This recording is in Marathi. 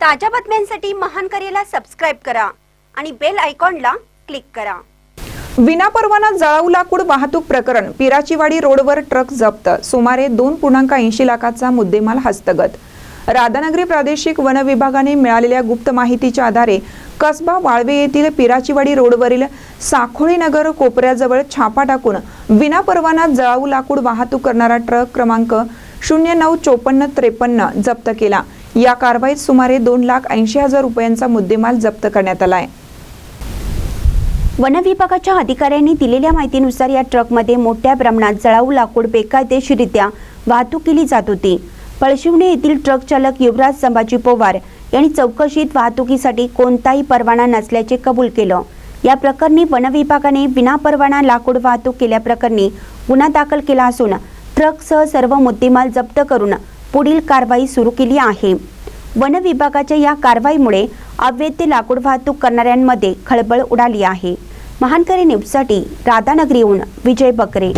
ताज्या बातम्यांसाठी महान करेला सबस्क्राईब करा आणि बेल आयकॉनला क्लिक करा. विनापरवाना जळाऊ लाकूड वाहतूक प्रकरण पिराचीवाडी रोडवर ट्रक जप्त सुमारे दोन पूर्णांक ऐंशी लाखाचा मुद्देमाल हस्तगत. राधानगरी प्रादेशिक वन विभागाने मिळालेल्या गुप्त माहितीच्या आधारे कसबा वाळवे येथील पिराचीवाडी रोडवरील साखोळी नगर कोपऱ्याजवळ छापा टाकून विनापरवाना जळाऊ लाकूड वाहतूक करणारा ट्रक क्रमांक शून्य नऊ चोपन्न त्रेपन्न जप्त केला. या कारवाईत सुमारे दोन लाख ऐंशी हजार रुपयांचा मुद्देमाल जप्त करण्यात आला आहे वन विभागाच्या अधिकाऱ्यांनी दिलेल्या माहितीनुसार या ट्रकमध्ये मोठ्या प्रमाणात जळाऊ लाकूड बेकायदेशीरित्या वाहतूक केली जात होती. पळशिवणे येथील ट्रक चालक युवराज संभाजी पवार यांनी चौकशीत वाहतुकीसाठी कोणताही परवाना नसल्याचे कबूल केलं. या प्रकरणी वन विभागाने विनापरवाना लाकूड वाहतूक केल्याप्रकरणी गुन्हा दाखल केला असून ट्रकसह सर्व मुद्देमाल जप्त करून पुढील कारवाई सुरू केली आहे. वन विभागाच्या या कारवाईमुळे अवैध लाकूड वाहतूक करणाऱ्यांमध्ये खळबळ उडाली आहे. महानकरी न्यूजसाठी राधानगरीहून विजय बकरे.